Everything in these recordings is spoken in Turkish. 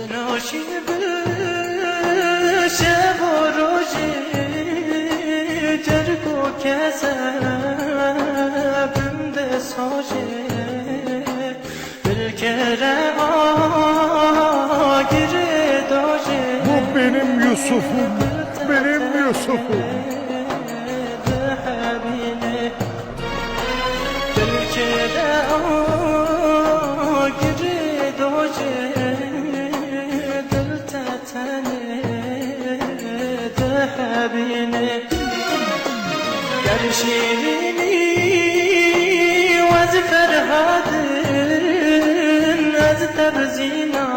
حزناشی بشه و روژی جرگ و کسبم ده ساجه بالکره آگیره داجه Bu benim Yusuf'um. Benim Yusuf'um. دلت تاني ذهبيني قرشيني وزفر هادن أزتر زينا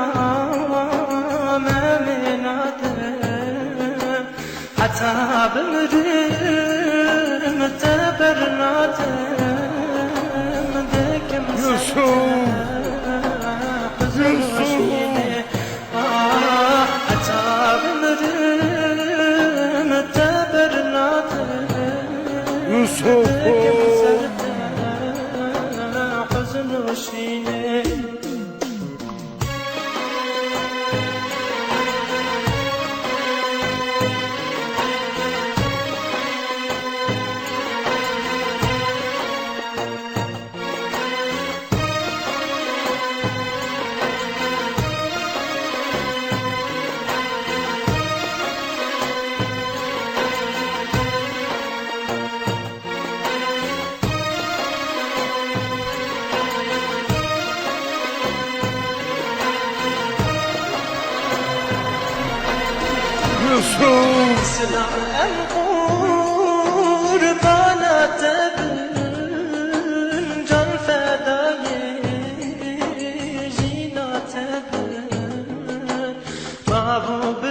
ما منادم حتى بمرم تبرناتم Yusuf'um. Yusuf. سلام قربانت بن جان فدای جینات بن بابو